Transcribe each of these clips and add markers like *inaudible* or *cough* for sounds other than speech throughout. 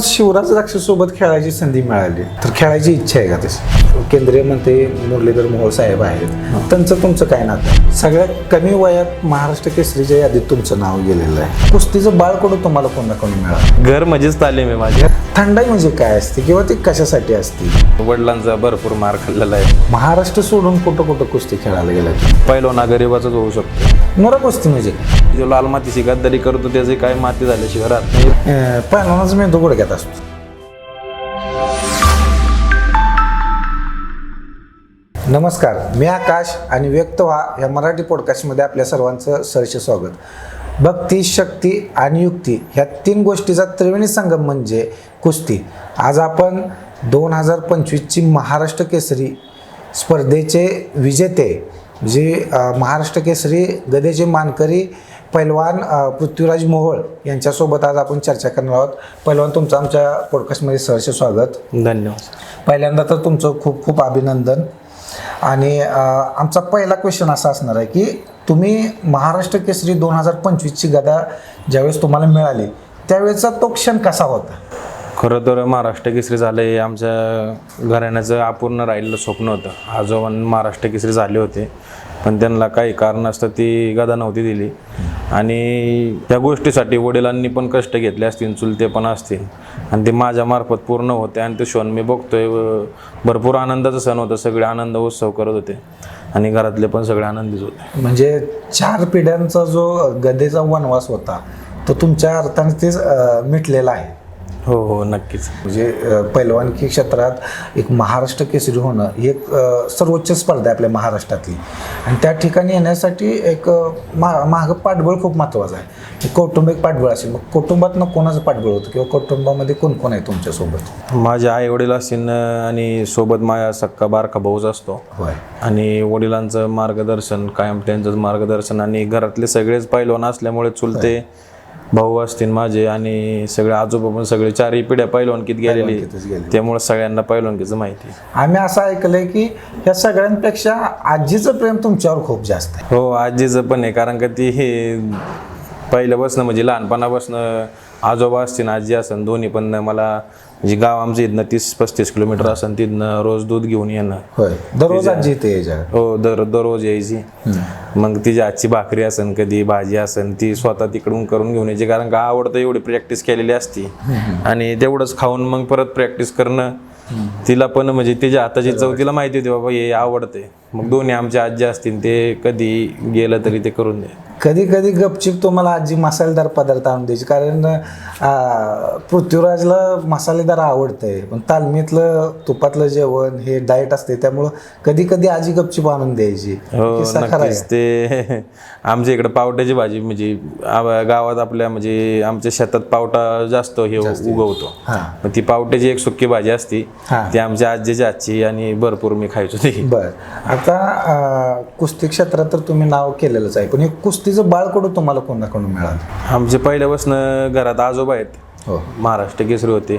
शिवराज द्राक्ष सोबत खेळायची संधी मिळाली. तर खेळायची इच्छा आहे का तशी केंद्रीय मंत्री मुरलीधर मोहोळ साहेब आहेत. त्यांचं तुमचं काय नातं? सगळ्यात कमी वयात महाराष्ट्र केसरीच्या यादीत तुमचं नाव गेलेलं आहे. कुस्तीचं बाळकडू तुम्हाला कोणाकडून मिळालं? घर म्हणजेच तालीम आहे माझी. थंडाई म्हणजे काय असते किंवा ती कशासाठी असते? वडिलांचा भरपूर मार खाल्लेला आहे. महाराष्ट्र सोडून कुठं कुठं कुस्ती खेळायला गेला? पहिलो गरीबाचाच होऊ शकतो. नरा कुस्ती म्हणजे? जो लाल मातीची गद्दारी करतो त्याचे काय माती झाल्याशिवाय राहत नाही. पहिलवानाच मेंदू गुडघ्यात असतो. नमस्कार मी आकाश आणि व्यक्त व्हा या मराठी पॉडकास्टमध्ये आपल्या सर्वांचं सहर्ष स्वागत. भक्ती शक्ती आणि युक्ती ह्या तीन गोष्टीचा त्रिवेणी संगम म्हणजे कुस्ती. आज आपण दोन हजार पंचवीसची महाराष्ट्र केसरी स्पर्धेचे विजेते जे महाराष्ट्र केसरी गदेचे मानकरी पैलवान पृथ्वीराज मोहोळ यांच्यासोबत आज आपण चर्चा करणार आहोत. पैलवान तुमचं आमच्या पॉडकास्टमध्ये सहर्ष स्वागत. धन्यवाद पहिल्यांदा तर तुमचं खूप खूप अभिनंदन. आणि आमचा पहिला क्वेश्चन असा असणार आहे की तुम्ही महाराष्ट्र केसरी दोन हजार पंचवीसची गदा ज्यावेळेस तुम्हाला मिळाली त्यावेळेचा तो क्षण कसा होता? खरं तर महाराष्ट्र केसरी झालं हे आमच्या घराण्याचं अपूर्ण राहिलेलं स्वप्न होतं. आजोबां महाराष्ट्र केसरी झाले होते. पण त्यांना काही कारणास्तव ती गदा नव्हती दिली. आणि त्या गोष्टीसाठी वडिलांनी पण कष्ट घेतले असतील चुलते पण असतील. आणि ते माझ्यामार्फत पूर्ण होते आणि ते क्षण मी बघतोय. भरपूर आनंदाचा सण होता. सगळे आनंद उत्सव करत होते. आणि घरातले पण सगळे आनंदीच होते. म्हणजे चार पिढ्यांचा जो गदेचा वनवास होता तो तुमच्या अर्थाने ते मिटलेला आहे. हो हो नक्कीच. म्हणजे पैलवानकी क्षेत्रात एक महाराष्ट्र केसरी होणं ही एक सर्वोच्च स्पर्धा आहे आपल्या महाराष्ट्रातली. आणि त्या ठिकाणी येण्यासाठी एक मा मागं पाठबळ खूप महत्त्वाचं आहे. एक कौटुंबिक पाठबळ असेल मग कुटुंबातनं कोणाचं पाठबळ होतं किंवा कुटुंबामध्ये कोण कोण आहे तुमच्यासोबत? माझे आई वडील असतील आणि सोबत माझा सक्का बारका भाऊच असतो. होय. आणि वडिलांचं मार्गदर्शन कायम त्यांचं मार्गदर्शन आणि घरातले सगळेच पैलवान असल्यामुळे चुलते भाऊ असतील माझे आणि सगळे आजोबा पण सगळे चारही पिढ्या पैलवानकीत गेलेली पैलवानकीतच गेलेली. त्यामुळे सगळ्यांना पैलवानकीचं माहिती आहे. आम्ही असं ऐकलंय की या सगळ्यांपेक्षा आजीचं प्रेम तुमच्यावर खूप जास्त आहे हो आजीचं पण आहे कारण का ती हे पहिल्यापासून म्हणजे लहानपणापासून आजोबा असतील आजी असन दोन्ही पण मला म्हणजे गाव आमचं इथनं तीस पस्तीस किलोमीटर असन तिथनं रोज दूध घेऊन येणं. होय. दररोज आजी यायच्या? हो दर दररोज यायची. मग तिची आजची भाकरी असन कधी भाजी असन ती स्वतः तिकडून करून घेऊन यायची. कारण का आवडतं एवढी प्रॅक्टिस केलेली असती. आणि तेवढंच खाऊन मग परत प्रॅक्टिस करणं. तिला पण म्हणजे तिच्या हाताची चव तिला माहिती होती बाबा हे आवडते मग दोन्ही आमचे आजी असतील ते कधी गेलं तरी ते करून दे. कधी कधी गपचिप तुम्हाला आजी मसालेदार पदार्थ आणून द्यायची. कारण पृथ्वीराजला मसालेदार आवडतंय. पण तालमीतलं तुपातलं जेवण हे डाएट असते त्यामुळं कधी कधी आजी गपचिप आणून द्यायची. हो ते *laughs* आमच्या इकडे पावट्याची भाजी म्हणजे गावात आपल्या म्हणजे आमच्या शेतात पावटा जास्त हे उगवतो. ती पावट्याची एक सुकी भाजी असती. ती आमच्या आजीची आजची आणि भरपूर मी खायचो ती. बर. आता कुस्ती क्षेत्रात तर तुम्ही नाव केलेलंच आहे. पण हे कुस्तीचं बाळकडू तुम्हाला कोणाकडून मिळालं? आमचे पहिल्यापासून घरात आजोबा आहेत. हो. महाराष्ट्र केसरी होते.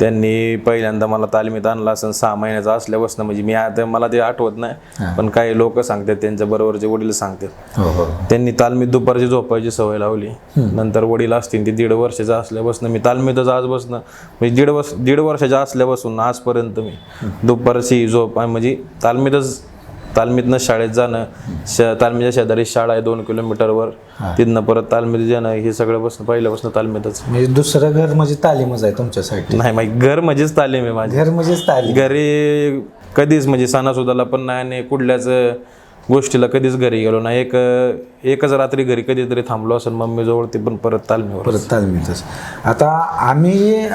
त्यांनी पहिल्यांदा मला तालमीत आणला असं सहा महिन्याचा असल्यापासून म्हणजे मी आता मला ते आठवत नाही. पण काही लोक सांगतात त्यांच्या बरोबरचे वडील सांगतात. हो हो. त्यांनी तालमीत दुपारची झोपायची सवय लावली. नंतर वडील असतील ती दीड वर्षाचा असल्यापासून मी तालमीतच आजपासून म्हणजे दीड वर्ष दीड वर्षाच्या असल्यापासून आजपर्यंत मी दुपारची झोप म्हणजे तालमीतच तालमीतनं शाळेत जाणं श तालमीच्या शेजारी शाळा आहे दोन किलोमीटरवर. तिथनं परत तालमीत जाणं हे सगळ्यापासून पहिल्यापासून तालमीतच. म्हणजे दुसरं घर म्हणजे तालीमच आहे तुमच्यासाठी. नाही माहिती घर म्हणजेच तालीम आहे माझी. घर म्हणजेच तालीम. घरी कधीच म्हणजे सणासुदाला पण नाही आणि कुठल्याच गोष्टीला कधीच घरी गेलो नाही. एक एकच रात्री घरी कधीतरी थांबलो असेल मम्मीजवळ ते पण परत तालमीवर. परत तालमीतच. आता आम्ही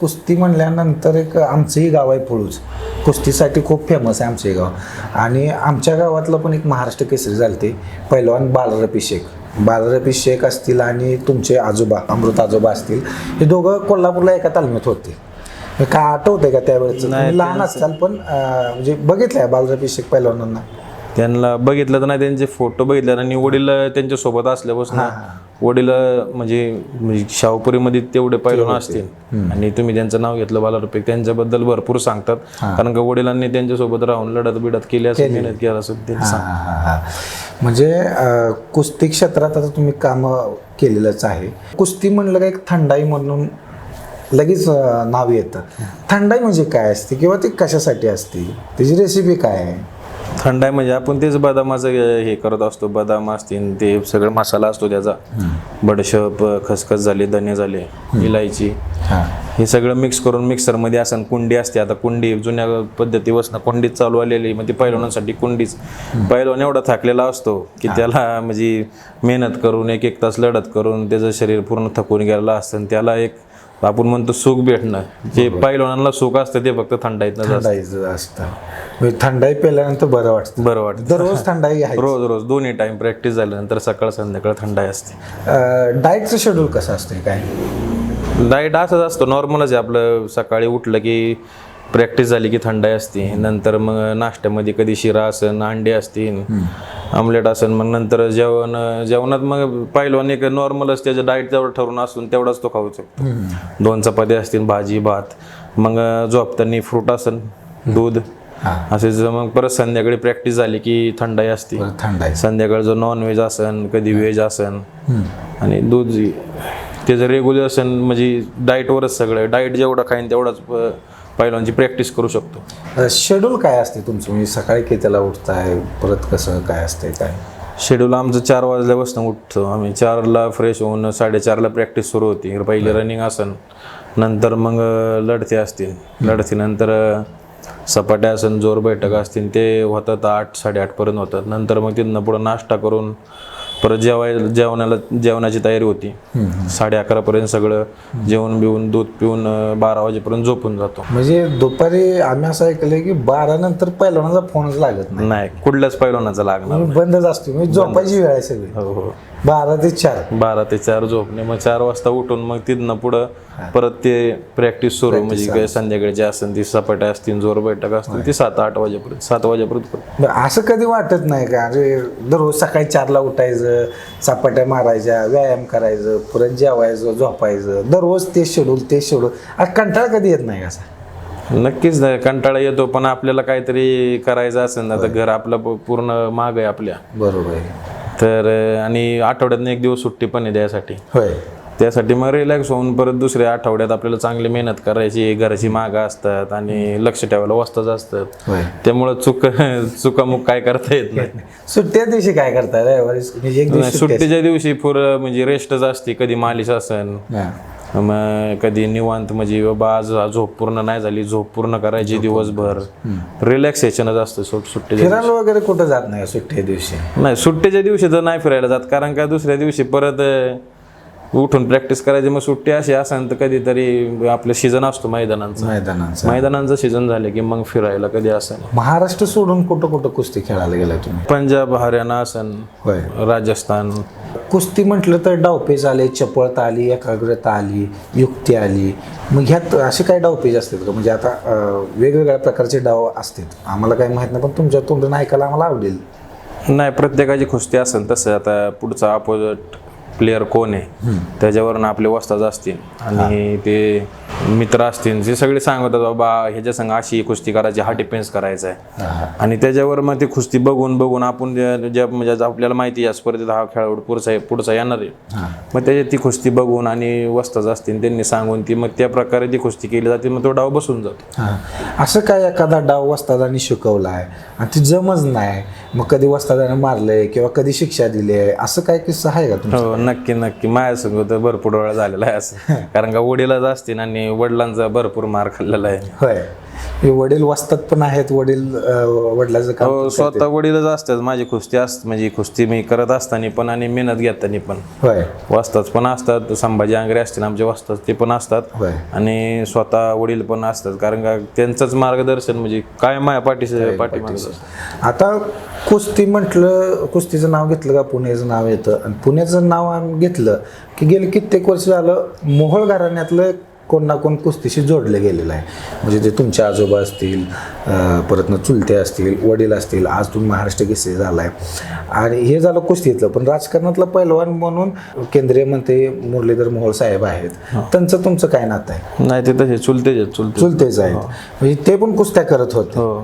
कुस्ती म्हणल्यानंतर एक आमचंही गाव आहे पुळूज कुस्तीसाठी खूप फेमस आहे आमचे गाव. आणि आमच्या गावातलं पण एक महाराष्ट्र केसरी झालते. पहिलवान बालरपी शेख. बालरपी शेख असतील आणि तुमचे आजोबा अमृत आजोबा असतील हे दोघं कोल्हापूरला एका तालमीत होते. काय आठवतंय का त्यावेळेस लहान असाल पण म्हणजे बघितलंय बालरपी शेख पहिलवानांना त्यांना बघितलं तर नाही त्यांचे फोटो बघितले आणि वडील त्यांच्यासोबत असल्यापासून वडील म्हणजे म्हणजे शाहूपुरीमध्ये तेवढे पैलवान असतील. आणि तुम्ही त्यांचं नाव घेतलं बालारुपेक त्यांच्याबद्दल भरपूर सांगतात. कारण का वडिलांनी त्यांच्यासोबत राहून लढत बिडत केली असं मेहनत केली असं ते. म्हणजे कुस्ती क्षेत्रात आता तुम्ही काम केलेलंच आहे. कुस्ती म्हणलं का एक थंडाई म्हणून लगेच नाव येतं थंडाई म्हणजे काय असते किंवा ती कशासाठी असते? त्याची रेसिपी काय आहे? थंडाई म्हणजे आपण तेच बदामाचं हे करत असतो. बदाम असतील ते सगळं मसाला असतो त्याचा. बडशप खसखस झाले धने झाले इलायची. हां. हे सगळं मिक्स करून मिक्सरमध्ये असं कुंडी असते. आता कुंडी जुन्या पद्धतीपासून कुंडीच चालू आलेली मग ती पैलवानांसाठी कुंडीच. पैलवान एवढा थाकलेला असतो की त्याला म्हणजे मेहनत करून एक एक तास लढत करून त्याचं शरीर पूर्ण थकून गेलेलं असतं. त्याला एक आपण म्हणतो सुख भेटणं. जे पैलवानांना सुख असतं ते फक्त थंडाईतनं जास्त. थंडाईचं असतं. म्हणजे थंडाई पेल्यानंतर बरं वाटतं. बरं वाटतं. दररोज थंडाई *laughs* आहे रोज रोज. दोन्ही टाइम प्रॅक्टिस झाल्यानंतर सकाळ संध्याकाळ थंडाई असते. डाएटचं शेड्यूल कसं असतं काय? डाएट असंच असतं. नॉर्मलच आहे आपलं. सकाळी उठलं की प्रॅक्टिस झाली की थंडाई असते. नंतर मग नाश्त्यामध्ये कधी शिरा असन अंडे असतील आमलेट असन मग नंतर जेवण जेवणात मग पहिलवान एक नॉर्मलच त्याचं डाएट तेवढं ठरवून असून तेवढाच तो खाऊ शकतो. दोन चपात्या असतील भाजी भात मग झोपताना फ्रूट असन दूध. हां. असेच मग परत संध्याकाळी प्रॅक्टिस झाली की थंडाई असते. थंडाई. संध्याकाळचं नॉन व्हेज असन कधी व्हेज असन आणि दूध जे- त्याचं रेग्युलर असन म्हणजे डाएटवरच सगळं डाएट जेवढं खाईन तेवढाच पहिल्यांची प्रॅक्टिस करू शकतो. शेड्यूल काय असते तुमचं? म्हणजे सकाळी कितीला उठताय? परत कसं काय असते काय? शेड्यूल आमचं चार वाजल्यापासून उठतो. आम्ही चारला फ्रेश होऊन साडेचारला प्रॅक्टिस सुरू होती. पहिले रनिंग असन नंतर मग लढते असतील. लढतीनंतर सपाट्या असन जोर बैठक असतील ते होतात आठ साडेआठपर्यंत होतात. नंतर मग तिथनं पुढं नाश्ता करून परत जेवाय जेवणाला जेवणाची तयारी होती. साडे अकरापर्यंत सगळं जेवण बिवून दूध पिऊन बारा वाजेपर्यंत झोपून जातो. म्हणजे दुपारी आम्ही असं ऐकलंय की बारा नंतर पहिल्यांदा फोनच लागत नाही. नाही कुठल्याच पैलवानाचा लागणार म्हणजे बंदच असते. म्हणजे झोपायची वेळ आहे सगळी. हो हो. बारा ते चार. बारा ते चार झोपणे. मग चार वाजता उठून मग तिथनं पुढं परत ते प्रॅक्टिस सुरू. म्हणजे काय संध्याकाळची असेल ती सपाट्या असतील जोर बैठक असतील ती सात आठ वाजेपर्यंत सात वाजेपर्यंत असं कधी वाटत नाही का? अरे दररोज सकाळी चारला उठायचं चापाट्या मारायच्या व्यायाम करायचं परत जेवायचं झोपायचं. दररोज तेच शेड्यूल तेच शेड्यूल कंटाळा कधी येत नाही असा? नक्कीच नाही. कंटाळा येतो पण आपल्याला काहीतरी करायचं असेल ना तर घर आपलं पूर्ण माग आहे आपल्या. बरोबर आहे. तर आणि आठवड्यातनं एक दिवस सुट्टी पण आहे त्यासाठी. होय. त्यासाठी मग रिलॅक्स होऊन परत दुसऱ्या आठवड्यात आपल्याला चांगली मेहनत करायची घराची मागं असतात आणि लक्ष ठेवायला वस्तच असतात. त्यामुळं चुक *laughs* चुकामुक काय करता येत नाही. सुट्ट्या दिवशी काय रविवारी म्हणजे सुट्टीच्या दिवशी पुरं म्हणजे रेस्टच असते कधी मालिश असन. मग कधी निवांत म्हणजे बाबा आज झोप पूर्ण नाही झाली झोप पूर्ण करायची दिवसभर. रिलॅक्सेशनच असतं सुट सुट्टीच्या फिरायला वगैरे कुठं जात नाही सुट्टी दिवशी? नाही सुट्टीच्या दिवशी तर नाही फिरायला जात कारण का दुसऱ्या दिवशी परत अं, उठून प्रॅक्टिस करायची मग सुट्टी अशी असेल तर कधीतरी आपलं सीझन असतो मैदानांचा. मैदानाचं. मैदानांचं सीझन झालं की मग फिरायला कधी असेल महाराष्ट्र सोडून कुठं कुठं कुस्ती खेळायला गेलाय तुम्ही? पंजाब हरियाणा असन होय. राजस्थान कुस्ती म्हटलं तर डावपेज आले चपळता आली एकाग्रता आली युक्ती आली. मग ह्यात असे काय डावपेज असतात का? म्हणजे आता वेगवेगळ्या प्रकारचे डाव असतात. आम्हाला काही माहीत नाही पण तुमच्या तोंडून ऐकायला आम्हाला आवडेल. नाही प्रत्येकाची कुस्ती असेल तसं. आता पुढचा अपोजिट प्लेअर कोण आहे त्याच्यावरून आपले वस्ताच असतील आणि ते मित्र असतील जे सगळे सांगतात बाबा ह्याच्या संग अशी कुस्ती करायची हा डिफेन्स करायचा आहे आणि त्याच्यावर मग ती कुस्ती बघून बघून आपण ज्या- म्हणजे आपल्याला माहिती आहे या स्पर्धेत हा खेळाडू पुढचा पुढचा येणार आहे. मग त्याच्यात ती कुस्ती बघून आणि वस्ताच असतील त्यांनी सांगून ती मग त्या प्रकारे ती कुस्ती केली जाते मग तो डाव बसून जातो. असं काय एखादा डाव वस्तादाने शिकवला आहे? आणि ती जमच नाही. मग कधी वस्तादाने मारलंय किंवा कधी शिक्षा दिली आहे असं काय किस्सा आहे का तुमचा हो नक्की नक्की. माझ्या संग तर भरपूर वेळा झालेला आहे असं. *laughs* कारण का वडीलच असतील आणि वडिलांचा भरपूर मार खाल्लेला आहे. होय. हे वडील वस्तात पण आहेत वडील वडिलाचं काम हो स्वतः वडीलच असतात माझी कुस्ती असत म्हणजे कुस्ती मी करत असताना पण आणि मेहनत घेताना पण. होय. वस्ताद पण असतात संभाजी आंग्रे असतील आमचे वस्ताद ते पण असतात. आणि स्वतः वडील पण असतात कारण का त्यांचंच मार्गदर्शन म्हणजे काय माया पाठीशी पाठीमागे. आता कुस्ती म्हटलं कुस्तीचं नाव घेतलं का? पुण्याचं नाव येतं. आणि पुण्याचं नाव आम्ही घेतलं की गेले कित्येक वर्ष झालं मोहोळ घराण्यातलं कोण ना कोण कुस्तीशी जोडलं गेलेलं आहे. म्हणजे ते तुमचे आजोबा असतील अं, परत चुलते असतील वडील असतील आज तुम्ही महाराष्ट्र केसरी झालाय. आणि हे झालं कुस्तीतलं पण राजकारणातलं पैलवान म्हणून केंद्रीय मंत्री मुरलीधर मोहोळ साहेब आहेत. त्यांचं तुमचं काय नातं आहे? नाही ते तसे चुलतेच चुलतेच आहेत. म्हणजे ते पण कुस्त्या करत होते. हो.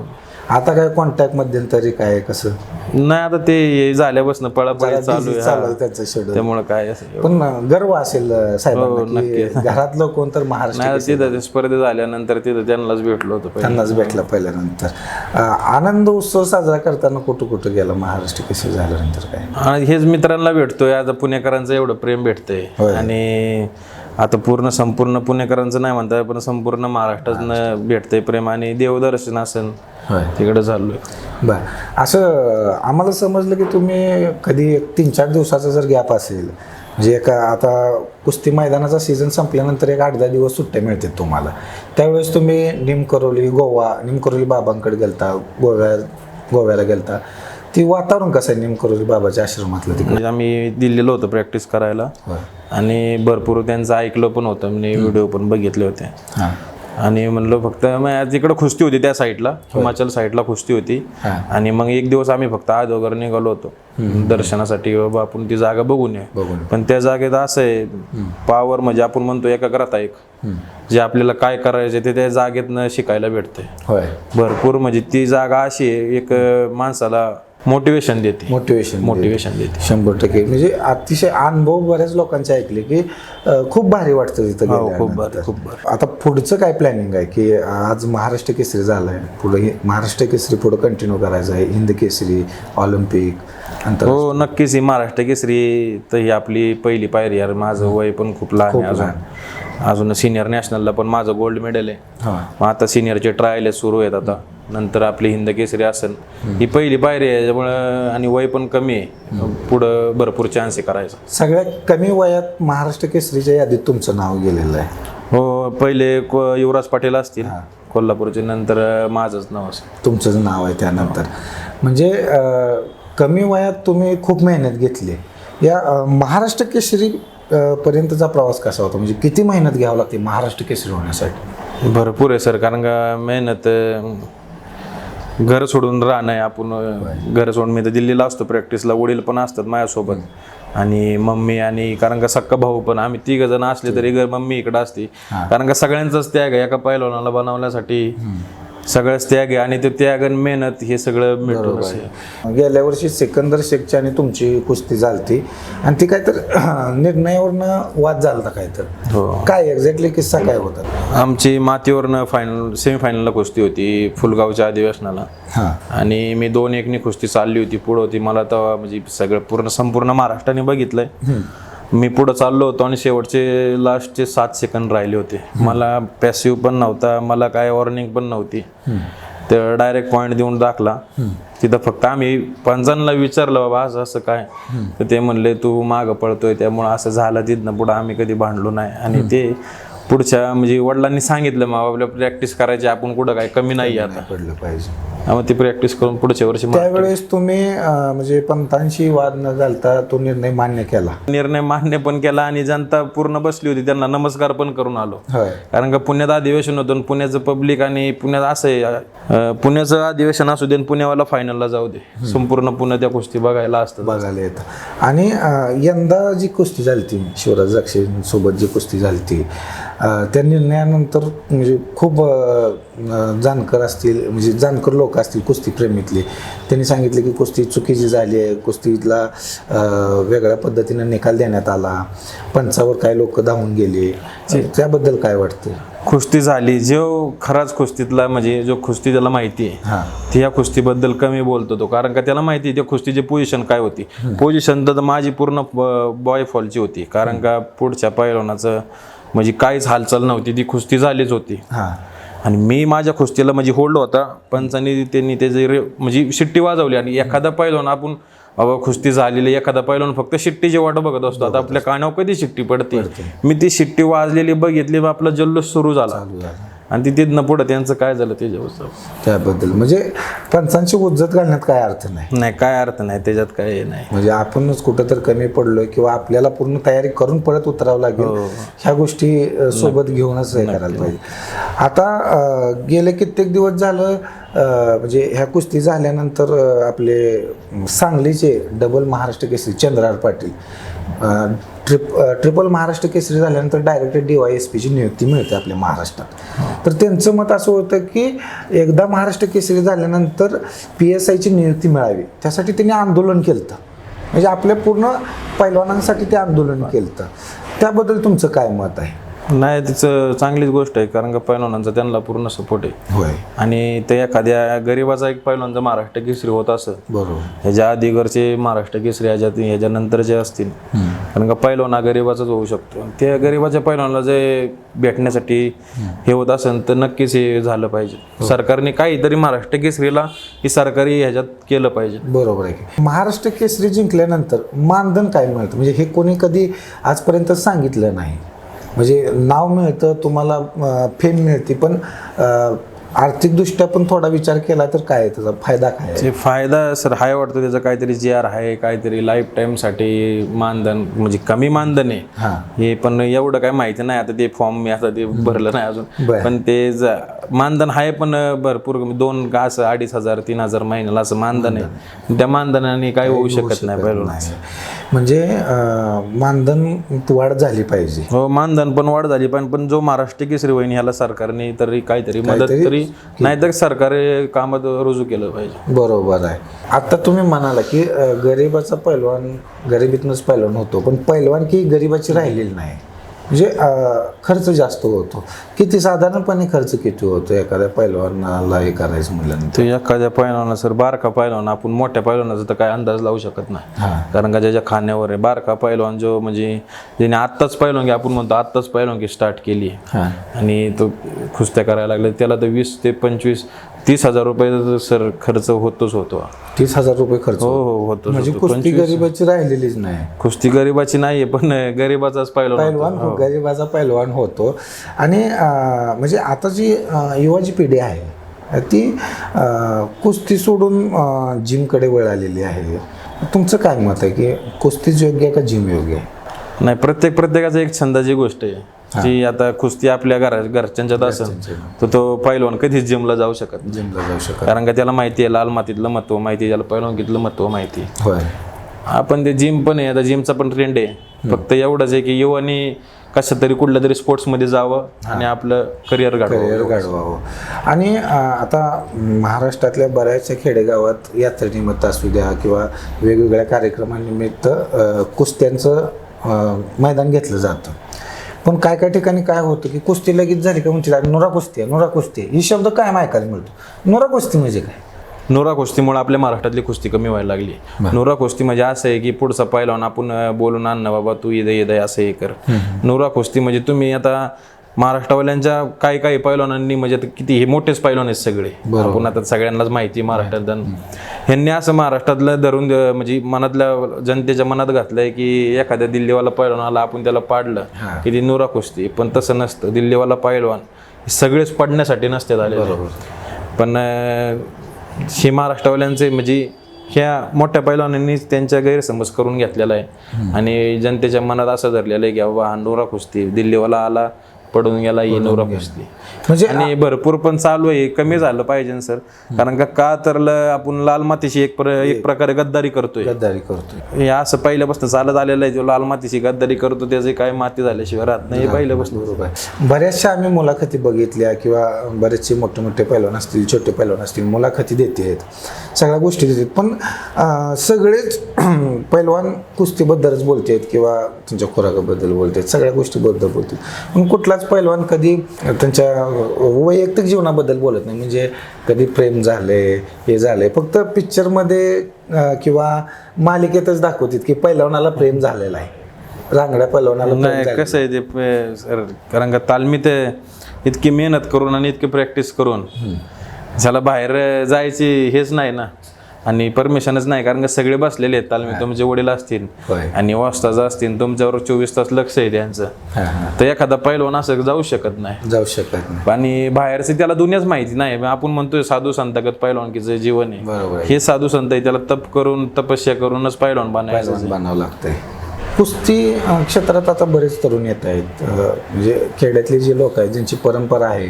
आता काय कॉन्टॅक्ट मध्यंतरी काय कसं? नाही आता ते हे झाल्यापासून पळापळी चालू आहे. चालू आहे हा. त्यांचं शेड्यूल त्यामुळे काय असं पण गर्व असेल हो, साहेबांना की घरातलं कोण तर महाराष्ट्र नाही तिथं ते स्पर्धे झाल्यानंतर तिथं त्यांनाच भेटलो होतो पहिले. त्यांनाच भेटला पहिल्यानंतर. अं, आनंद उत्सव साजरा करताना कुठं कुठं गेला महाराष्ट्र केसरी झाल्यानंतर काय? आणि हेच मित्रांना भेटतोय. आता पुणेकरांचं एवढं प्रेम भेटतंय. आणि आता पूर्ण संपूर्ण पुणेकरांचं नाही म्हणता पण संपूर्ण महाराष्ट्रातनं भेटतंय प्रेम आणि देवदर्शन असेल तिकडे चाललोय. बर. असं आम्हाला समजलं की तुम्ही कधी एक तीन चार दिवसाचा जर गॅप असेल म्हणजे एका आता कुस्ती मैदानाचा सीझन संपल्यानंतर एक आठ दहा दिवस सुट्ट्या मिळतात तुम्हाला. त्यावेळेस तुम्ही निमकरोली गोवा निमकरोली बाबांकडे गेलता गोव्या गोव्याला गेलता. ती वातावरण कसं आहे निमकरोली बाबाच्या आश्रमातलं तिकडे? म्हणजे आम्ही दिल्लीला होतो प्रॅक्टिस करायला. आणि भरपूर त्यांचं ऐकलं पण होतं म्हणजे व्हिडिओ पण बघितले होते. हां. आणि म्हणलं फक्त मग तिकडं कुस्ती होती त्या साईडला हिमाचल साईडला कुस्ती होती. हां. आणि मग एक दिवस आम्ही फक्त आज वगैरे निघालो होतो. दर्शनासाठी बाबा आपण ती जागा बघून ये पण त्या जागेत असं आहे पावर म्हणजे आपण म्हणतो एकाग्रता एक. जे आपल्याला काय करायचे ते त्या जागेतनं शिकायला भेटते भरपूर म्हणजे ती जागा अशी आहे एक माणसाला मोटिवेशन देते. मोटिवेशन मोटिवेशन देते. शंभर टक्के. म्हणजे अतिशय अनुभव बऱ्याच लोकांचे ऐकले की खूप भारी वाटतं तिथं हो खूप. भारी खूप भारी. आता पुढचं काय प्लॅनिंग आहे की आज महाराष्ट्र केसरी झालाय. पुढे हे- महाराष्ट्र केसरी पुढे कंटिन्यू करायचं आहे. हिंद केसरी ऑलिम्पिक हो नक्कीच. ही महाराष्ट्र केसरी तर ही आपली पहिली पायरी यार माझं वय पण खूप लहान आहे अजून. अजून सिनियर नॅशनलला पण माझं गोल्ड मेडल आहे. मग आता सिनियरचे ट्रायल सुरू आहेत आता. नंतर आपली हिंद केसरी असेल ही पहिली पायरी आहे त्यामुळं आणि वय पण कमी आहे. पुढं भरपूर चान्स आहे करायचा. सगळ्यात कमी वयात महाराष्ट्र केसरीच्या यादीत तुमचं नाव गेलेलं आहे. हो पहिले को- युवराज पाटील असतील. कोल्हापूरचे नंतर माझंच नाव असेल. तुमचं नाव आहे त्यानंतर. म्हणजे अं, कमी वयात तुम्ही खूप मेहनत घेतली या अं, महाराष्ट्र केसरी अं, पर्यंतचा प्रवास कसा होता? म्हणजे किती मेहनत घ्यावं लागते महाराष्ट्र केसरी होण्यासाठी? भरपूर आहे सर कारण का मेहनत अं, घर सोडून राहणं आहे आपण घर सोडून मी तर दिल्लीला असतो प्रॅक्टिसला वडील पण असतात माझ्यासोबत. आणि मम्मी आणि कारण का सक्का भाऊ पण आम्ही तिघ जण असले तरी घर मम्मी इकडे असते. कारण का सगळ्यांचाच त्याग आहे एका पैलवानाला बनवण्यासाठी. सगळंच त्याग आहे आणि ते त्याग आणि मेहनत हे सगळं मिळून असे गेल्या वर्षी सिकंदर शेखची आणि तुमची कुस्ती झालती. आणि ती काय तर *clears throat* निर्णयावरनं वाद झालता काय तर हो. काय एक्झॅक्टली किस्सा काय होता? आमची मातीवरनं फायनल सेमीफायनलला कुस्ती होती फुलगावच्या अधिवेशनाला. हां. आणि मी दोन एकनी कुस्ती चालली होती पुढं होती. मला तेव्हा म्हणजे सगळं पूर्ण संपूर्ण महाराष्ट्राने बघितलंय. मी पुढं चाललो होतो आणि शेवटचे लास्टचे सात सेकंद राहिले होते. मला पॅसिव्ह पण नव्हता मला काय वॉर्निंग पण नव्हती. तर डायरेक्ट पॉईंट देऊन दाखला. तिथं फक्त आम्ही पंचांना विचारलं बाबा असं असं काय? तर ते म्हणले तू मागं पळतोय त्यामुळं असं झालं तिथनं पुढं आम्ही कधी भांडलो नाही. आणि ते पुढच्या म्हणजे वडिलांनी सांगितलं मग आपल्या प्रॅक्टिस करायची आपण कुठं काय? कमी नाही आता. पडलं पाहिजे. मग ती प्रॅक्टिस करून पुढच्या वर्षी त्यावेळेस तुम्ही अं, म्हणजे पंतांशी वाद न घालता तो निर्णय मान्य केला. निर्णय मान्य पण केला आणि जनता पूर्ण बसली होती. त्यांना नमस्कार पण करून आलो. होय. कारण का पुण्यात अधिवेशन होतं आणि पुण्याचं पब्लिक आणि पुण्यात असं आहे अं, पुण्याचं अधिवेशन असू दे आणि पुण्यावाला फायनलला जाऊ दे. संपूर्ण पुणे त्या कुस्ती बघायला असतं बघायला येतं. आणि अं, यंदा जी कुस्ती झाली ती शिवराज जाक्षेसोबत जी कुस्ती झाली ती त्या निर्णयानंतर म्हणजे खूप जाणकर असतील म्हणजे जाणकर लोक असतील कुस्ती प्रेमीतले. त्यांनी सांगितले की कुस्ती चुकीची झाली आहे कुस्तीला वेगळ्या पद्धतीनं निकाल देण्यात आला. पंचावर काय लोक धावून गेले. त्याबद्दल काय वाटतं कुस्ती झाली. जो खराच कुस्तीतला म्हणजे जो कुस्ती त्याला माहिती आहे ती या कुस्तीबद्दल कमी बोलतो तो. कारण का त्याला माहिती आहे त्या कुस्तीची पोझिशन काय होती? पोझिशन तर माझी पूर्ण बॉय फॉलची होती. कारण का पुढच्या पैलवानाचं म्हणजे काहीच हालचाल नव्हती. ती कुस्ती झालीच होती. हां. आणि मी माझ्या कुस्तीला म्हणजे होल्ड होता. पंचांनी त्यांनी त्याचे रे म्हणजे शिट्टी वाजवली आणि एखादा पैलवान आपण बाबा कुस्ती झालेली एखादा पैलवान फक्त शिट्टीची वाट बघत असतो. आता आपल्या कानावर कधी शिट्टी पडते? मी ती शिट्टी वाजलेली बघितली मग आपला जल्लोष सुरू झाला. आणि ती तिथनं पुढं त्यांचं काय झालं त्याच्यावर त्याबद्दल. म्हणजे पंचांची उज्जत घालण्यात काय अर्थ नाही. नाही काय अर्थ नाही त्याच्यात काय हे नाही. म्हणजे आपणच कुठं तर कमी पडलोय किंवा आपल्याला पूर्ण तयारी करून परत उतरावं लागेल ह्या गोष्टी सोबत घेऊनच हे करायला पाहिजे. आता गेले कित्येक दिवस झालं म्हणजे ह्या कुस्ती झाल्यानंतर आपले सांगलीचे double Maharashtra Kesari Chandrahar Patil trip triple Maharashtra Kesari झाल्यानंतर डायरेक्ट डी वाय एस पीची नियुक्ती मिळते आपल्या महाराष्ट्रात. तर त्यांचं मत असं होतं की एकदा महाराष्ट्र केसरी झाल्यानंतर पी एस आयची नियुक्ती मिळावी. त्यासाठी त्यांनी आंदोलन केलं म्हणजे आपल्या पूर्ण पैलवानांसाठी ते आंदोलन केलं त्याबद्दल तुमचं काय मत आहे? नाही तिचं चांगलीच गोष्ट आहे कारण का पैलवानांचा त्यांना पूर्ण सपोर्ट आहे. होय. आणि ते एखाद्या गरीबाचा एक पैलवान जर महाराष्ट्र केसरी होत असं. बरोबर. ह्याच्या आधीगरचे महाराष्ट्र केसरी ह्याच्यात ह्याच्यानंतर जे असतील. कारण का पैलवान हा गरीबाचाच होऊ शकतो. त्या गरीबाच्या पैलवानाला जे भेटण्यासाठी हे होत असेल तर नक्कीच हे झालं पाहिजे. सरकारने काहीतरी महाराष्ट्र केसरीला ही सरकारी ह्याच्यात केलं पाहिजे. बरोबर आहे महाराष्ट्र केसरी जिंकल्यानंतर मानधन काय मिळतं? म्हणजे हे कोणी कधी आजपर्यंत सांगितलं नाही. म्हणजे नाव मिळतं तुम्हाला फेम मिळते. पण आर्थिकदृष्ट्या पण थोडा विचार केला तर काय त्याचा फायदा काय आहे? ते फायदा सर हाय वाटतो त्याचा काहीतरी जी आर आहे काहीतरी लाईफ टाईमसाठी मानधन म्हणजे कमी मानधन आहे. हां. हे पण एवढं काय माहिती नाही आता ते फॉर्म मी आता ते भरलं नाही अजून. बरं. पण ते ज- मानधन आहे पण भरपूर दोन का असं अडीच हजार तीन हजार महिन्याला असं मानधन आहे. त्या मानधनाने काही होऊ शकत नाही नाही. म्हणजे अं, मानधन वाढ झाली पाहिजे. हो मानधन पण वाढ झाली पण पण जो महाराष्ट्र केसरी वहिनी ह्याला सरकारने तरी काहीतरी मदत तरी नाहीतर सरकारी कामात रुजू केलं पाहिजे. बरोबर आहे. आता तुम्ही म्हणाला की अ, गरिबाचा पैलवान गरिबीतनंच पैलवान होतो पण पैलवान की गरिबाची राहिलेली नाही? म्हणजे खर्च जास्त होतो. किती साधारणपणे खर्च किती होतो एखाद्या पैलवानाला हे करायचं म्हटल्यानंतर ते एखाद्या पैलवाना सर बारका पैलवान आपण मोठ्या पैलवानाचा तर काय अंदाज लावू शकत नाही. कारण का ज्याच्या खाण्यावर आहे बारका पैलवान जो म्हणजे ज्याने आत्ताच पैलवानगी आपण म्हणतो आत्ताच पैलवानगी स्टार्ट केली हां. आणि तो कुस्त्या करायला लागले त्याला तर वीस ते पंचवीस तीस हजार रुपये सर खर्च होतोच होतो. तीस हजार रुपये खर्च हो. हो होतो. म्हणजे कुस्ती गरिबाची राहिलेलीच नाही. कुस्ती गरिबाची नाहीये पण गरिबाचाच पैलवान. पैलवान हो, गरिबाचा पैलवान होतो. आणि म्हणजे आता जी युवा जी पिढी आहे ती कुस्ती सोडून जिमकडे वळालेली आहे. तुमचं काय मत आहे की कुस्तीच योग्य आहे का जिम योग्य आहे? नाही प्रत्येक प्रत्येकाचा एक छंदाची गोष्ट आहे. जी आता कुस्ती आपल्या घरा घरच्यांच्यात असेल तर तो पैलवान कधीच जिमला जाऊ शकत. जिमला जाऊ शकत कारण का त्याला माहिती आहे लाल मातीतलं महत्त्व माहिती आहे त्याला पैलवानकीतलं महत्त्व माहिती आपण ते जिम पण आहे आता जिमचा पण ट्रेंड आहे. फक्त एवढंच आहे की युवानी कसं तरी कुठल्या तरी स्पोर्ट्समध्ये जावं आणि आपलं करिअर करिअर घडवावं. आणि आता महाराष्ट्रातल्या बऱ्याचशा खेडेगावात यात्रेनिमित्त असू द्या किंवा वेगवेगळ्या कार्यक्रमानिमित्त कुस्त्यांचं मैदान घेतलं जातं. पण काय काय ठिकाणी काय होतं की कुस्ती लगेच झाली का म्हणजे नोरा कुस्ती आहे नोरा कुस्ती आहे. ही शब्द काय ऐकायला मिळतो. नोरा कुस्ती म्हणजे काय? नोरा कुस्तीमुळे आपल्या महाराष्ट्रातली कुस्ती कमी व्हायला लागली. नोरा कुस्ती म्हणजे असं आहे की पुढचा पैलवान आपण बोलून आण ना बाबा तू इथे इथे असं हे कर. नोरा कुस्ती म्हणजे तुम्ही आता महाराष्ट्रवाल्यांच्या काही काही पैलवानांनी म्हणजे किती हे मोठेच पैलवान आहेत सगळे. आपण आता सगळ्यांनाच माहिती आहे महाराष्ट्रात ह्यांनी असं महाराष्ट्रातलं धरून म्हणजे मनातल्या जनतेच्या मनात घातलंय की एखाद्या दिल्लीवाला पैलवान आला आपण त्याला पाडलं की ती नोरा कुस्ती. पण तसं नसतं. दिल्लीवाला पैलवान हे सगळेच पडण्यासाठी नसते झाले पण हे महाराष्ट्रवाल्यांचे म्हणजे ह्या मोठ्या पैलवानांनी त्यांचा गैरसमज करून घेतलेला आहे. आणि जनतेच्या मनात असं धरलेलं आहे की बाबा हा नोरा कुस्ती दिल्लीवाला आला पडून गेला ही नोरा कुस्ती म्हणजे आणि भरपूर पण चालू आहे कमी झालं पाहिजे सर. कारण का का तर ल- आपण लाल मातीशी एक प्र एक प्रकारे गद्दारी करतोय. गद्दारी करतोय. हे असं पहिल्यापासून चालत आलेलं आहे जो लाल मातीशी गद्दारी करतो त्याचे काय माती झाल्याशिवाय राहत नाही हे पहिल्यापासून. बरोबर आहे. बऱ्याचशा आम्ही मुलाखती बघितल्या किंवा बरेचसे मोठे मोठे पैलवान असतील छोटे पैलवान असतील मुलाखती देते सगळ्या गोष्टी देतात पण अं, सगळेच *clears throat* पैलवान कुस्तीबद्दलच बोलतात किंवा त्यांच्या खुराकाबद्दल बोलतात सगळ्या गोष्टीबद्दल बोलतात पण कुठलाच पैलवान कधी त्यांच्या वैयक्तिक जीवनाबद्दल बोलत नाही. म्हणजे कधी प्रेम झाले हे झाले. फक्त पिक्चरमध्ये किंवा मालिकेतच दाखवतात की पैलवानाला प्रेम झालेलं आहे. रांगड्या पैलवानाला नाही कसं आहे ते कारण का तालमीत इतकी मेहनत करून आणि इतकी प्रॅक्टिस करून ज्याला बाहेर जायची हेच नाही ना. आणि परमिशनच नाही कारण का सगळे बसलेले आहेत तालमीत तुमचे वडील असतील आणि वाजताच असतील तुमच्यावर चोवीस तास लक्ष आहे त्यांचं. तर एखादा पैलवान असं जाऊ शकत नाही. जाऊ शकत नाही. आणि बाहेरचे त्याला दुनियाच माहिती नाही. आपण म्हणतोय साधू संतागत पैलवानकीचं जीवन आहे. हे साधू संत आहे त्याला तप करून तपस्या करूनच पैलवान बनायचं बनावं लागतंय. कुस्ती क्षेत्रात आता बरेच तरुण येत आहेत. म्हणजे खेड्यातले जे लोक आहेत ज्यांची परंपरा आहे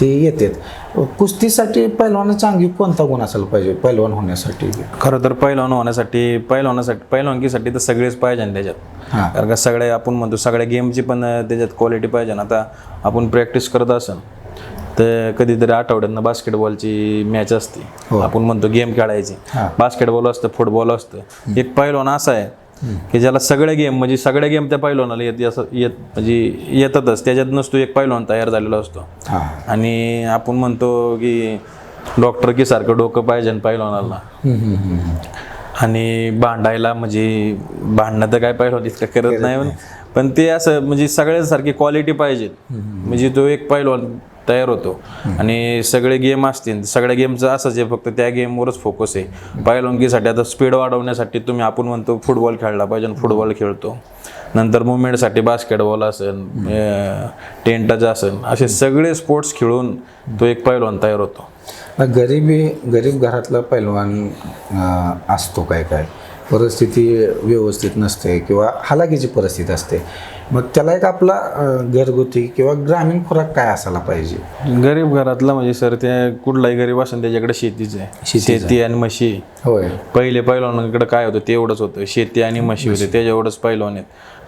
ती येतात. कुस्तीसाठी पैलवानाचा अंगी कोणता गुण असायला पाहिजे पैलवान होण्यासाठी? खरं तर पैलवान होण्यासाठी पैलवानासाठी पैलवानकीसाठी तर सगळेच पाहिजे ना त्याच्यात. हां. कारण का सगळे आपण म्हणतो सगळ्या गेमची पण त्याच्यात क्वालिटी पाहिजे ना. आता आपण प्रॅक्टिस करत असेल तर कधीतरी आठवड्यातनं बास्केटबॉलची मॅच असते. आपण म्हणतो गेम खेळायची. हां. बास्केटबॉल असतं फुटबॉल असतं. एक पैलवान असा आहे की ज्याला सगळे गेम म्हणजे सगळे गेम त्या पैलवानाला येत येत म्हणजे येतातच. त्याच्यात नसतो एक पैलवान तयार झालेला असतो. हां. आणि आपण म्हणतो की डॉक्टर की सारखं डोकं पाहिजे पैलवानाला. आणि भांडायला म्हणजे भांडणं तर काय पाहिलं इतकं करत नाही पण पण ते असं म्हणजे सगळ्यांसारखी क्वालिटी पाहिजे म्हणजे तो एक पैलवान तयार होतो. आणि सगळे गेम असतील सगळ्या गेमचं असंच आहे फक्त त्या गेमवरच फोकस आहे. पैलवानकीसाठी आता स्पीड वाढवण्यासाठी तुम्ही आपण म्हणतो फुटबॉल खेळला पाहिजे आणि फुटबॉल खेळतो. नंतर मुवमेंटसाठी बास्केटबॉल असेल टेंटाचं असेल असे सगळे स्पोर्ट्स खेळून तो एक पैलवान तयार होतो. गरिबी गरीब घरातला पैलवान असतो काय काय? परिस्थिती व्यवस्थित नसते किंवा हालाकीची परिस्थिती असते. मग त्याला एक आपला घरगुती किंवा ग्रामीण खुराक काय असायला पाहिजे? गरीब घरातला म्हणजे सर ते कुठलाही गरीब असेल त्याच्याकडे शेतीच आहे. शेती आणि म्हशी. होय. पहिले पैलवानाकडे काय होतं ते एवढंच होतं. शेती आणि म्हशी होते त्याच्या एवढंच पैलवान आहेत.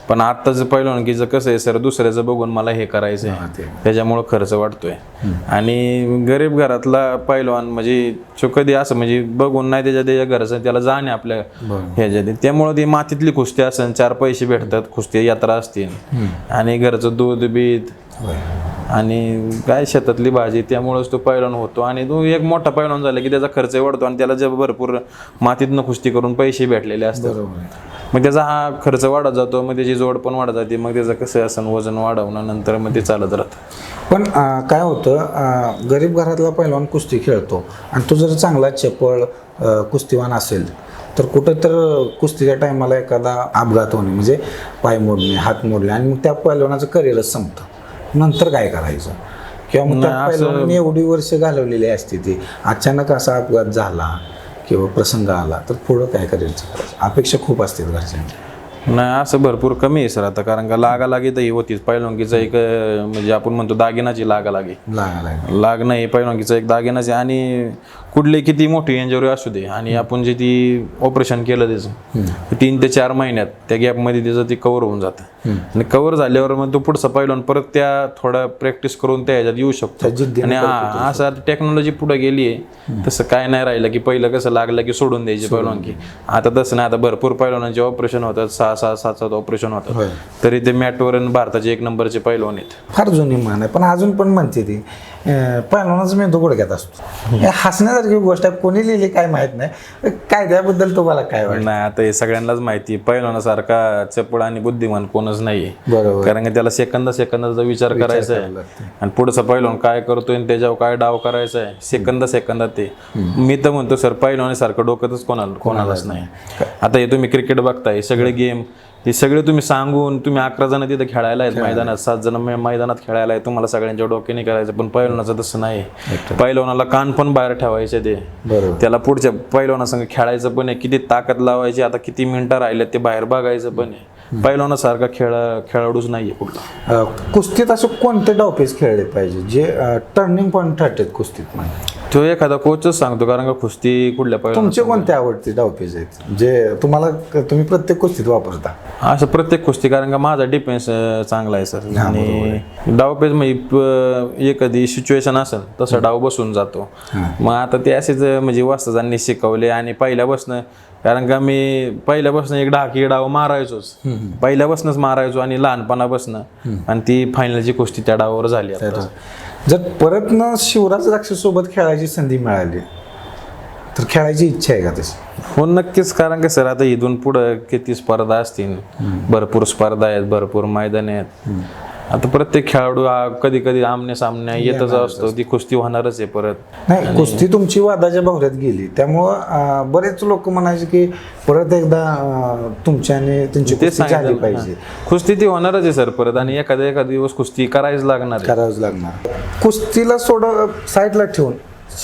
पण आत्ताचं पैलवानकीचं कसं आहे सर दुसऱ्याचं बघून मला हे करायचं आहे त्याच्यामुळं खर्च वाढतोय. आणि गरीब घरातला पैलवान म्हणजे कधी असं म्हणजे बघून नाही त्याच्या त्याच्या घराचं त्याला जाणे आपल्या ह्याच्यात. त्यामुळं ती मातीतली कुस्ती असेल चार पैसे भेटतात कुस्ती यात्रा असतील आणि घरचं दूध बीत आणि काय शेतातली भाजी त्यामुळेच तो पैलवान होतो. आणि तो एक मोठा पैलवान झाला की त्याचा खर्च वाढतो आणि त्याला जे भरपूर मातीतनं कुस्ती करून पैसे भेटलेले असतात. मग त्याचा हा खर्च वाढत जातो मग त्याची जोड पण वाढत जाते मग त्याचं कसं असं वजन वाढवणं नंतर मग ते चालत राहतं. पण काय होतं गरीब घरातला पैलवान कुस्ती खेळतो आणि तो जर चांगला चपळ कुस्तीवान असेल तर कुठं तर कुस्तीच्या टायमाला एखादा अपघात होणे म्हणजे पाय मोडणे हात मोडले आणि मग त्या पैलवानाचं करिअरच संपतं. नंतर काय करायचं? किंवा मग एवढी वर्ष घालवलेली असते ती. अचानक असा अपघात झाला किंवा प्रसंग आला तर पुढं काय करायचं अपेक्षा खूप असतात घरच्यांच्या नाही असं भरपूर कमी आहे सर आता कारण का लागालागी तर ही होतीच. पैलवानकीचा एक म्हणजे आपण म्हणतो दागिनाची लागालागी. लागला लागणं हे पैलवानकीचा एक दागिनाच आणि कुठली किती मोठी इंजुरी असू दे आणि आपण जे ती ऑपरेशन केलं त्याचं तीन ते चार महिन्यात त्या गॅपमध्ये त्याचं ते कव्हर होऊन जातं. आणि कव्हर झाल्यावर मग तो पुढचा पैलवान परत त्या थोडा प्रॅक्टिस करून त्या ह्याच्यात येऊ शकतो. आणि हा असं आता टेक्नॉलॉजी पुढे गेली आहे तसं काय नाही राहिलं की पहिलं कसं लागलं की सोडून द्यायचे पैलवानकी आता तसं नाही आता भरपूर पैलवानांचे ऑपरेशन होतात सहा सहा सात सात ऑपरेशन होतात. तरी ते मॅटवर भारताचे एक नंबरचे पैलवान आहेत. फार जुनी म्हण आहे पण अजून पण म्हणते ती पहिलवानाचा मेंदू गुडघ्यात असतो. हसण्यासारखी गोष्ट आहे कोणी लिहिली काय माहीत नाही. काय त्याबद्दल तुम्हाला काय वाटतं? नाही आता हे सगळ्यांनाच माहिती आहे. पैलवानासारखा चपळ आणि बुद्धिमान कोणच नाहीये. बरोबर. कारण की त्याला सेकंदा सेकंदाचा विचार करायचा आहे आणि पुढचा पैलवान काय करतोय आणि त्याच्यावर काय डाव करायचा आहे सेकंदा सेकंदात ते. मी तर म्हणतो सर पैलवानासारखं डोकतच कोणाला कोणालाच नाही. आता हे तुम्ही क्रिकेट बघताय सगळे गेम हे सगळे तुम्ही सांगून तुम्ही अकरा जण तिथे खेळायला आहेत. मैदानात सात जण मै- मैदानात खेळायला आहे तुम्हाला सगळ्यांच्या डोक्याने करायचं पण पैलवानाचं तसं नाही. पैलवानाला कान पण बाहेर ठेवायचे ते. त्याला पुढच्या पैलवानासंग खेळायचं पण आहे. किती ताकद लावायची आता किती मिनिटं राहिले ते बाहेर बघायचं पण आहे. पैलवानासारखा खेळ खेळाडूच नाहीये कुठला. अं, कुस्तीत असं कोणते डावपेच खेळले पाहिजे? जे टर्निंग पॉईंट ठरतात कुस्तीत तो एखादा कोचच सांगतो कारण का कुस्ती कुठल्या पैलवान तुमचे कोणते आवडते डावपेच आहेत? जे तुम्हाला तुम्ही प्रत्येक कुस्तीत वापरता. असं प्रत्येक कुस्ती कारण का माझा डिफेन्स चांगला आहे सर. आणि डावपेच म्हणजे प- एखादी सिच्युएशन असेल तसं डाव बसून जातो. मग आता ते असेच म्हणजे वस्ताजांनी शिकवले आणि पहिल्यापासनं कारण का मी पहिल्यापासून एक ढाकी डाव मारायचोच. पहिल्यापासूनच मारायचो आणि लहानपणापासून. आणि ती फायनलची कुस्ती त्या डावावर झाली आता. जर परत न शिवराज द्राक्ष सोबत खेळायची संधी मिळाली तर खेळायची इच्छा आहे का तशी हो नक्कीच. कारण का सर आता इथून पुढं किती स्पर्धा असतील. भरपूर स्पर्धा आहेत भरपूर मैदान आहेत. आता प्रत्येक खेळाडू कधी कधी आमने सामने येतच असतो. ती कुस्ती होणारच आहे परत. नाही कुस्ती तुमची वादाच्या भवऱ्यात गेली. त्यामुळं बरेच लोक म्हणायचे की परत एकदा तुमच्याने त्यांची ते सांगितलं. पाहिजे. कुस्ती ती होणारच आहे सर परत. आणि एखाद्या एखादा दिवस कुस्ती करायच लागणार. करावंच लागणार. कुस्तीला सोड साईडला ठेवून.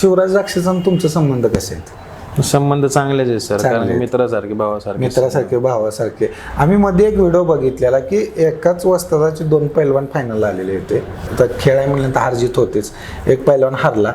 शिवराज आणि तुमचे संबंध कसे आहेत? संबंध चांगलेच आहेत सर. कारण आहेत. मित्रासारखे भावासारखे. मित्रासारखे भावासारखे. आम्ही मध्ये एक व्हिडिओ बघितलेला की एकाच वस्तादाचे दोन पैलवान फायनल आलेले होते. आता खेळ आहे म्हणल्यानंतर हार जीत होतेच. एक पैलवान हारला.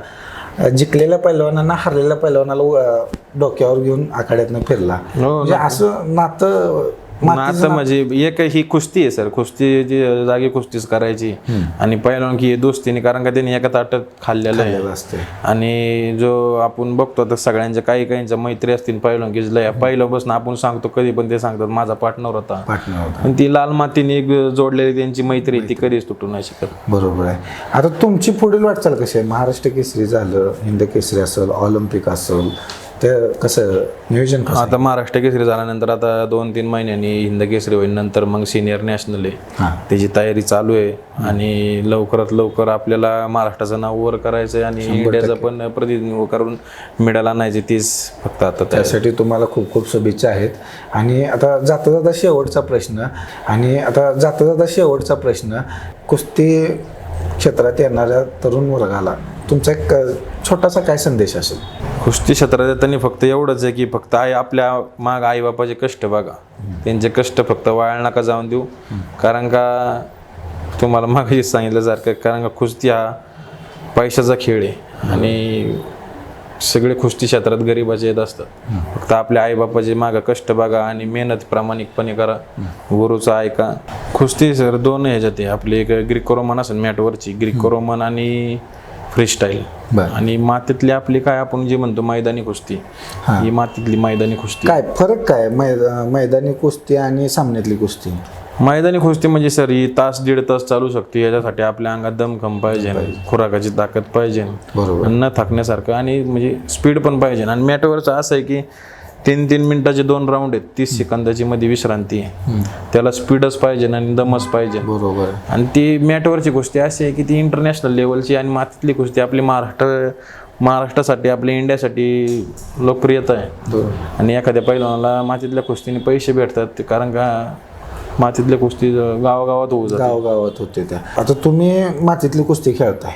अं, जिंकलेल्या पैलवानांना हारलेल्या पैलवानाला अं, डोक्यावर घेऊन आखाड्यातनं फिरला. हो, म्हणजे असं नातं नातं म्हणजे एक ही कुस्ती आहे सर. कुस्ती जी जागी कुस्तीच करायची. आणि पहिलं की दोस्तीने कारण का त्यांनी एका ताटात खाल्लेलं आहे. आणि जो आपण बघतो आता सगळ्यांच्या काही काहींच्या मैत्री असतील पहिलं की लय. पहिलं बसून आपण सांगतो कधी पण ते सांगतात माझा पार्टनर होता. पार्टनर होता. पण ती लाल मातीने एक जोडलेली त्यांची मैत्री ती कधीच तुटू नाही शकत. बरोबर आहे. आता तुमची पुढील वाटचाल कशी आहे? महाराष्ट्र केसरी झालं हिंद केसरी असेल ऑलिम्पिक असेल ते कसं नियोजन कसं? आता महाराष्ट्र केसरी झाल्यानंतर आता दोन तीन महिन्यांनी हिंद केसरी होईल नंतर मग सिनियर नॅशनल आहे. त्याची तयारी चालू आहे आणि लवकरात लवकर आपल्याला महाराष्ट्राचं नाव वर करायचं आहे आणि इंडियाचं पण प्रतिनिधित्व करून मेडल आणायचे तीच फक्त आता त्या त्यासाठी तुम्हाला खूप खूप शुभेच्छा आहेत. आणि आता जाता जाता शेवटचा प्रश्न आणि आता जाता जाता शेवटचा प्रश्न कुस्ती क्षेत्रात येणाऱ्या तरुण वर्गाला तुमचा एक छोटासा काय संदेश असेल? कुस्ती क्षेत्रात त्यांनी फक्त एवढंच आहे की फक्त आई आपल्या माग आई बापाचे कष्ट बघा. त्यांचे कष्ट फक्त वाया नका जाऊन देऊ. कारण का तुम्हाला मागाशी सांगितलं सारखं कारण का कुस्ती हा पैशाचा खेळ आहे. आणि सगळे कुस्ती क्षेत्रात गरीबाचे येत असतात. फक्त आपल्या आईबापाचे मागं कष्ट बघा आणि मेहनत प्रामाणिकपणे करा. गुरुचा ऐका. कुस्ती सर दोन ह्याच्यात आहे. आपली एक ग्रीको रोमन असेल मॅटवरची. ग्रीको रोमन आणि फ्रीस्टाईल बरं. आणि मातीतली आपली काय आपण जे म्हणतो मैदानी कुस्ती ही. मातीतली मैदानी कुस्ती. काय फरक काय मैदा मैदानी कुस्ती आणि सामन्यातली कुस्ती? मैदानी कुस्ती म्हणजे सर ही तास दीड तास चालू शकते. याच्यासाठी आपल्या अंगात दमखम पाहिजे खुराकाची ताकद पाहिजे बरोबर. न थकण्यासारखं. आणि म्हणजे स्पीड पण पाहिजे. आणि मॅटवरचं असं आहे की तीन तीन मिनिटाचे दोन राऊंड आहेत. तीस सेकंदाची मध्ये विश्रांती आहे. त्याला स्पीडच पाहिजे आणि दमच पाहिजे. बरोबर. आणि ती मॅटवरची कुस्ती अशी आहे की ती इंटरनॅशनल लेवलची आणि मातीतली कुस्ती आपली महाराष्ट्र महाराष्ट्रासाठी आपल्या इंडियासाठी लोकप्रियता आहे. आणि एखाद्या पैलवानाला मातीतल्या कुस्तीने पैसे भेटतात कारण का मातीतल्या कुस्ती गावागावात होऊ गावगावात होते त्या. आता तुम्ही मातीतली कुस्ती खेळताय.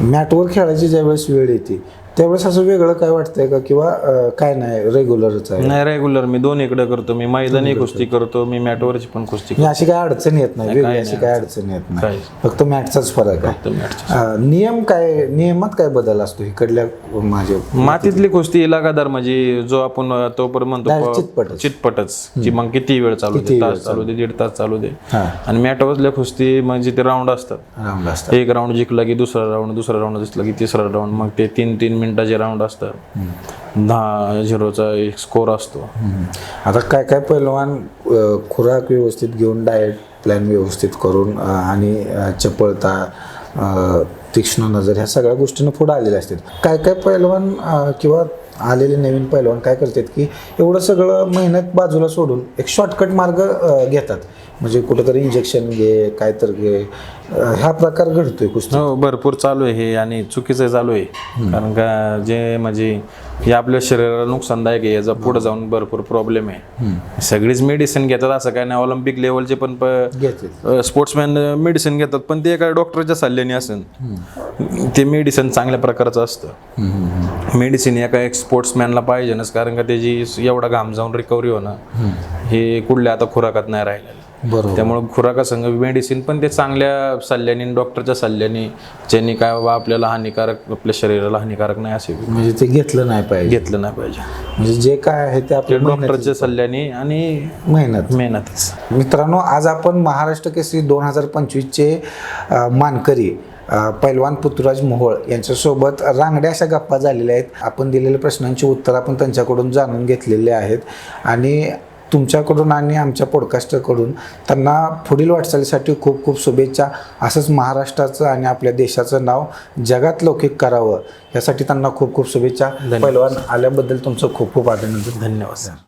मॅटवर खेळायची ज्यावेळेस वेळ येते त्यावेळेस असं वेगळं काय वाटतंय का? किंवा काय नाही रेग्युलरच आहे? नाही रेग्युलर मी दोन इकडे करतो. मी मैदानी कुस्ती करतो. मी मॅटवरची पण कुस्ती म्हणजे अशी काय अडचण येत नाही वेगळी अशी काय अडचण. येत नाही. फक्त मॅटचाच फरक आहे. करतो नियम काय नियमात काय बदल असतो इकडल्या माझे मातीतली कुस्ती लगादार म्हणजे जो आपण तोपर्यंत म्हणतो प- चितपटच. की मग किती वेळ चालू दे? तास चालू दे? दीड तास चालू दे. आणि मॅटवरल्या कुस्ती म्हणजे ते राऊंड असतात. राऊंड असतात. एक राऊंड जिंकला की दुसरा राऊंड दुसरा राऊंड जिंकला की तिसरा राऊंड मग ते तीन तीन मिनिटाचे राऊंड असतात दहा झिरोचा एक स्कोर असतो. आता काय काय पैलवान अ, खुराक व्यवस्थित घेऊन डाएट प्लॅन व्यवस्थित करून अ, आणि अ, चपळता अ, तीक्ष्ण नजर ह्या सगळ्या गोष्टींना पुढे आलेल्या असतात. काय काय पैलवान अ, किंवा आलेले नवीन पैलवान काय करतात की एवढं सगळं मेहनत बाजूला सोडून एक शॉर्टकट मार्ग अ, घेतात. म्हणजे कुठंतरी इंजेक्शन घे काय तर घे हा प्रकार घडतोय कुस्ती. हो भरपूर चालू आहे हे आणि चुकीचं चालू आहे. कारण का जे म्हणजे हे आपल्या शरीराला नुकसानदायक आहे याचा पुढे जाऊन भरपूर प्रॉब्लेम आहे. सगळीच मेडिसिन घेतात असं काय नाही. ऑलिम्पिक लेवलचे पण स्पोर्ट्समॅन मेडिसिन घेतात पण ते एका डॉक्टरच्या सल्ल्याने असेल ते मेडिसिन चांगल्या प्रकारचं असतं. मेडिसिन एका एक स्पोर्ट्समॅनला पाहिजेनच कारण का त्याची एवढा घाम जाऊन रिकव्हरी होणं हे कुठल्या आता खुराकात नाही राहिलेलं. बरोबर. त्यामुळे खुराकासंग मेडिसिन पण ते चांगल्या सल्ल्याने डॉक्टरच्या सल्ल्याने ज्यांनी काय बाबा आपल्याला हानिकारक आपल्या शरीराला हानिकारक नाही असे म्हणजे ते घेतलं नाही पाहिजे. घेतलं नाही पाहिजे. म्हणजे जे काय आहे ते आपल्या डॉक्टरच्या सल्ल्याने आणि मेहनत. मेहनतच मित्रांनो आज आपण महाराष्ट्र केसरी दोन हजार पंचवीसचे मानकरी पैलवान पृथ्वीराज मोहोळ यांच्यासोबत रांगड्या अशा गप्पा झालेल्या आहेत. आपण दिलेल्या प्रश्नांची उत्तर आपण त्यांच्याकडून जाणून घेतलेले आहेत. आणि तुमच्याकडून आणि आमच्या पॉडकास्टकडून त्यांना पुढील वाटचालीसाठी खूप खूप शुभेच्छा. असंच महाराष्ट्राचं आणि आपल्या देशाचं नाव जगात लौकिक करावं यासाठी त्यांना खूप खूप शुभेच्छा. पैलवान आल्याबद्दल तुमचं खूप खूप अभिनंदन. धन्यवाद.